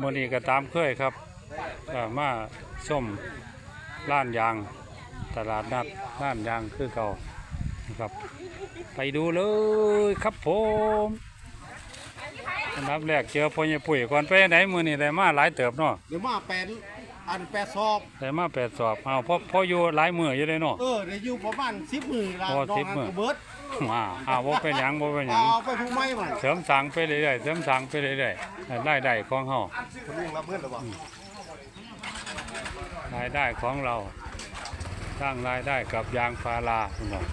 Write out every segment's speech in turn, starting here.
มื่อนี้ก็ตามเคยครับมาส้มล้านยางตลาดนัดล้านยางคือเก่านะครับ ไปดูเลยครับผมอันดับแรกเจอพ่อใหญ่ปุ๋ยก่อนไปไหนมือนี่ได้มาหลายเติบเนาะเดี๋ยวมาแปด อันแปดสอบ ได้มาแปดสอบเอาพอพออยู่หลายมื้ออยู่เลยเนาะ เออเดี๋ยวอยู่ประมาณสิบมือละโอ้น้อง10มื้ออันก็เบิดมาอ้าวบ่เป็นหยังบ่เป็นหยังเอาไปทุกไม้มันเสริมสร้างไปเรื่อยๆเสริมสร้างไปเรื่อยๆรายได้ของเฮาคุณลุงรับเพื่อนหรือเปล่ารายได้ของเรา สร้างรายได้กับยางพาราพี่น้อง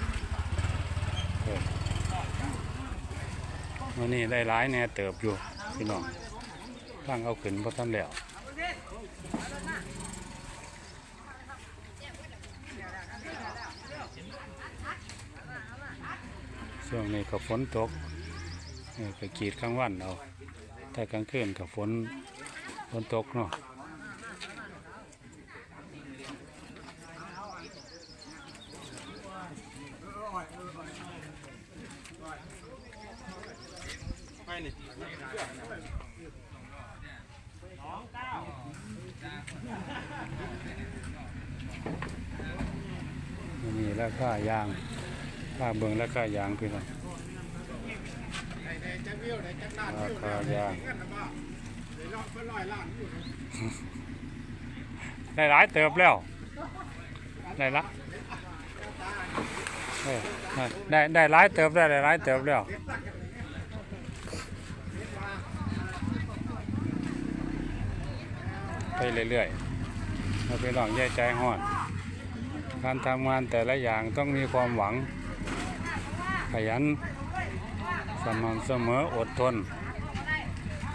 เออวันนี้ได้หลายแหน่เติบอยู่พี่น้องตั้งเอาขึ้นบ่ทันแล้ว ช่วงนี้ก็ฝนตกเออก็กีดกลางวันเอาแต่กลางคืนก็ฝนฝนตกเนาะไปนี่ นี่ราคายางค่าเบิ่งราคายางพี่น้องราคายางได้หลายเติบแล้วได้ละเอ้ยได้ได้หลายเติบได้ได้หลายเติบแล้วไปเรื่อยๆเราไปลองแย่ใจหอด การทำงานแต่ละอย่างต้องมีความหวัง ขยัน สม่ำเสมออดทน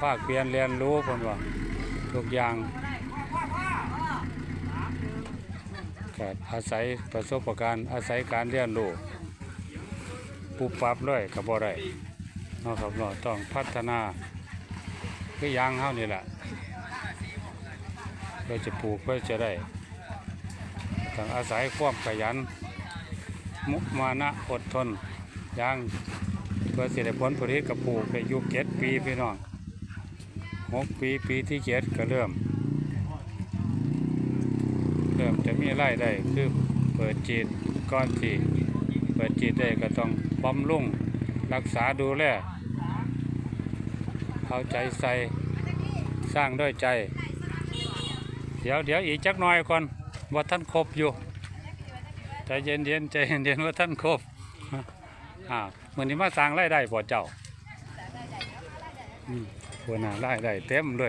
ภาคเพียนเรียนรู้คนว่าทุกอย่างอาศัยประสบการณ์อาศัยการเรียนรู้ปุบปับเลยกับบ่ได้เนาะครับเนาะต้องพัฒนาคือยางเฮานี่แหละเพื่อจะปลูกเพื่อจะได้ ต้องอาศัยความขยัน มุมานะอดทนอย่างเพื่อสิได้ผลผลิตกับปลูกได้อยู่เจ็ดปีพี่น้องหกปีปีที่เจ็ดก็เริ่ม เริ่มจะมีไรายได้คือเปิดจีดก้อนที่เปิดจีดได้ก็ต้องบำรุงรักษาดูแลเอาใจใส่สร้างด้วยใจ เดี๋ยวเดี๋ยวอีกจักหน่อยก่อน ว่าท่านครบอยู่ใจเย็นเย็นใจเย็นเย็นว่าท่านครบอ่าเหมือนนี้มาสร้างไร่ได้บ่เจ้าอืมหัวหน้าไร่ได้เต็มเลย